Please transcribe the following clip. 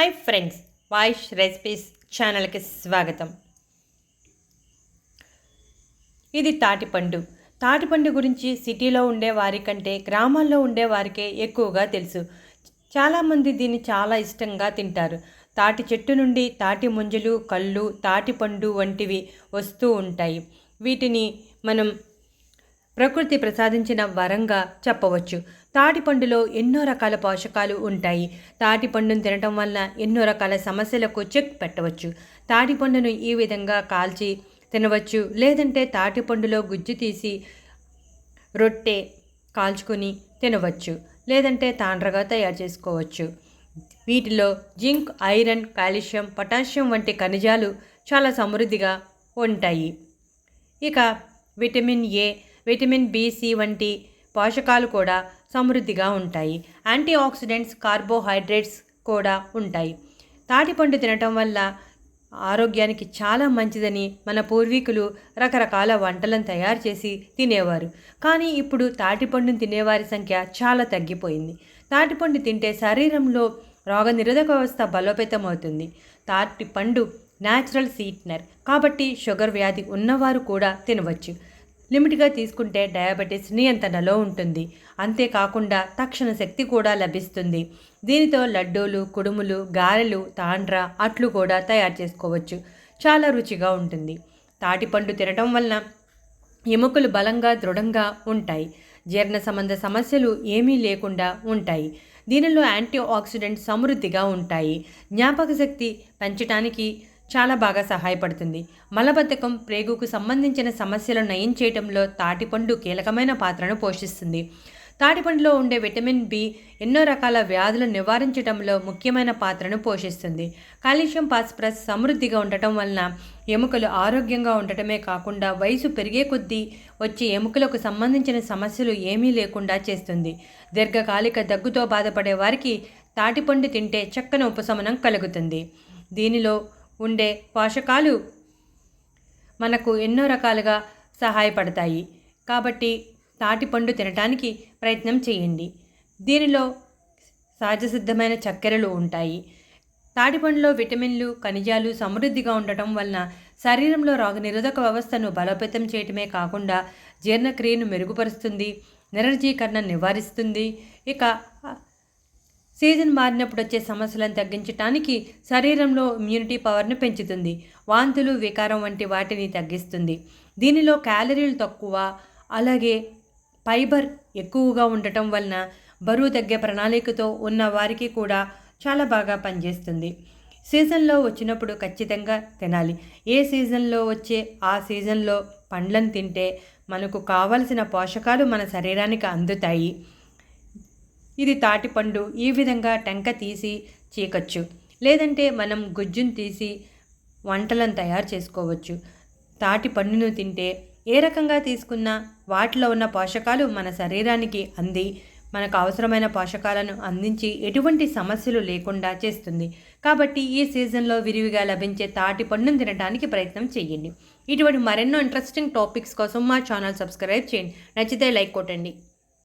Hi friends వాయిష్ recipes ఛానల్కి స్వాగతం. ఇది తాటిపండు. తాటిపండు గురించి సిటీలో ఉండే వారికంటే గ్రామాల్లో ఉండే వారికే ఎక్కువగా తెలుసు. చాలామంది దీన్ని చాలా ఇష్టంగా తింటారు. తాటి చెట్టు నుండి తాటి ముంజలు కళ్ళు తాటిపండు వంటివి వస్తూ ఉంటాయి. వీటిని మనం ప్రకృతి ప్రసాదించిన వరంగా చెప్పవచ్చు. తాటిపండులో ఎన్నో రకాల పోషకాలు ఉంటాయి. తాటిపండును తినటం వల్ల ఎన్నో రకాల సమస్యలకు చెక్ పెట్టవచ్చు. తాటిపండును ఈ విధంగా కాల్చి తినవచ్చు. లేదంటే తాటిపండులో గుజ్జు తీసి రొట్టె కాల్చుకొని తినవచ్చు. లేదంటే తాండ్రగా తయారు చేసుకోవచ్చు. వీటిలో జింక్ ఐరన్ కాల్షియం పొటాషియం వంటి ఖనిజాలు చాలా సమృద్ధిగా ఉంటాయి. ఇక vitamin A vitamin B C వంటి పోషకాలు కూడా సమృద్ధిగా ఉంటాయి. యాంటీ ఆక్సిడెంట్స్ కార్బోహైడ్రేట్స్ కూడా ఉంటాయి. తాటిపండు తినటం వల్ల ఆరోగ్యానికి చాలా మంచిదని మన పూర్వీకులు రకరకాల వంటలను తయారు చేసి తినేవారు. కానీ ఇప్పుడు తాటిపండును తినేవారి సంఖ్య చాలా తగ్గిపోయింది. తాటిపండు తింటే శరీరంలో రోగనిరోధక వ్యవస్థ బలోపేతమవుతుంది. తాటిపండు న్యాచురల్ సీట్నర్ కాబట్టి షుగర్ వ్యాధి ఉన్నవారు కూడా తినవచ్చు. లిమిట్గా తీసుకుంటే డయాబెటీస్ నియంత్రణలో ఉంటుంది. అంతేకాకుండా తక్షణ శక్తి కూడా లభిస్తుంది. దీనితో లడ్డూలు కుడుములు గారెలు తాండ్ర అట్లు కూడా తయారు చేసుకోవచ్చు. చాలా రుచిగా ఉంటుంది. తాటిపండు తినటం వలన ఎముకలు బలంగా దృఢంగా ఉంటాయి. జీర్ణ సంబంధ సమస్యలు ఏమీ లేకుండా ఉంటాయి. దీనిలో యాంటీ ఆక్సిడెంట్ సమృద్ధిగా ఉంటాయి. జ్ఞాపక శక్తి పెంచడానికి చాలా బాగా సహాయపడుతుంది. మలబద్ధకం ప్రేగుకు సంబంధించిన సమస్యలను నయం చేయడంలో తాటిపండు కీలకమైన పాత్రను పోషిస్తుంది. తాటిపండులో ఉండే విటమిన్ బి ఎన్నో రకాల వ్యాధులను నివారించడంలో ముఖ్యమైన పాత్రను పోషిస్తుంది. కాల్షియం పాస్పరస్ సమృద్ధిగా ఉండటం వలన ఎముకలు ఆరోగ్యంగా ఉండటమే కాకుండా వయసు పెరిగే కొద్దీ వచ్చే ఎముకలకు సంబంధించిన సమస్యలు ఏమీ లేకుండా చేస్తుంది. దీర్ఘకాలిక దగ్గుతో బాధపడే వారికి తాటిపండు తింటే చక్కని ఉపశమనం కలుగుతుంది. దీనిలో ఉండే పోషకాలు మనకు ఎన్నో రకాలుగా సహాయపడతాయి. కాబట్టి తాటిపండు తినటానికి ప్రయత్నం చేయండి. దీనిలో సహజ సిద్ధమైన చక్కెరలు ఉంటాయి. తాటిపండులో విటమిన్లు ఖనిజాలు సమృద్ధిగా ఉండటం వలన శరీరంలో రోగనిరోధక వ్యవస్థను బలోపేతం చేయటమే కాకుండా జీర్ణక్రియను మెరుగుపరుస్తుంది నిరర్జీకరణ నివారిస్తుంది. ఇక సీజన్ మారినప్పుడు వచ్చే సమస్యలను తగ్గించడానికి శరీరంలో ఇమ్యూనిటీ పవర్ను పెంచుతుంది. వాంతులు వికారం వంటి వాటిని తగ్గిస్తుంది. దీనిలో క్యాలరీలు తక్కువ అలాగే ఫైబర్ ఎక్కువగా ఉండటం వలన బరువు తగ్గే ప్రణాళికతో ఉన్న వారికి కూడా చాలా బాగా పనిచేస్తుంది. సీజన్లో వచ్చినప్పుడు ఖచ్చితంగా తినాలి. ఏ సీజన్లో వచ్చే ఆ సీజన్లో పండ్లను తింటే మనకు కావలసిన పోషకాలు మన శరీరానికి అందుతాయి. ఇది తాటిపండు ఈ విధంగా టెంక తీసి చీకచ్చు. లేదంటే మనం గుజ్జును తీసి వంటలను తయారు చేసుకోవచ్చు. తాటి పండును తింటే ఏ రకంగా తీసుకున్నా వాటిలో ఉన్న పోషకాలు మన శరీరానికి అంది. మనకు అవసరమైన పోషకాలను అందించి ఎటువంటి సమస్యలు లేకుండా చేస్తుంది. కాబట్టి ఈ సీజన్లో విరివిగా లభించే తాటి పండును తినడానికి ప్రయత్నం చేయండి. ఇటువంటి మరెన్నో ఇంట్రెస్టింగ్ టాపిక్స్ కోసం మా ఛానల్ సబ్స్క్రైబ్ చేయండి. నచ్చితే లైక్ కొట్టండి.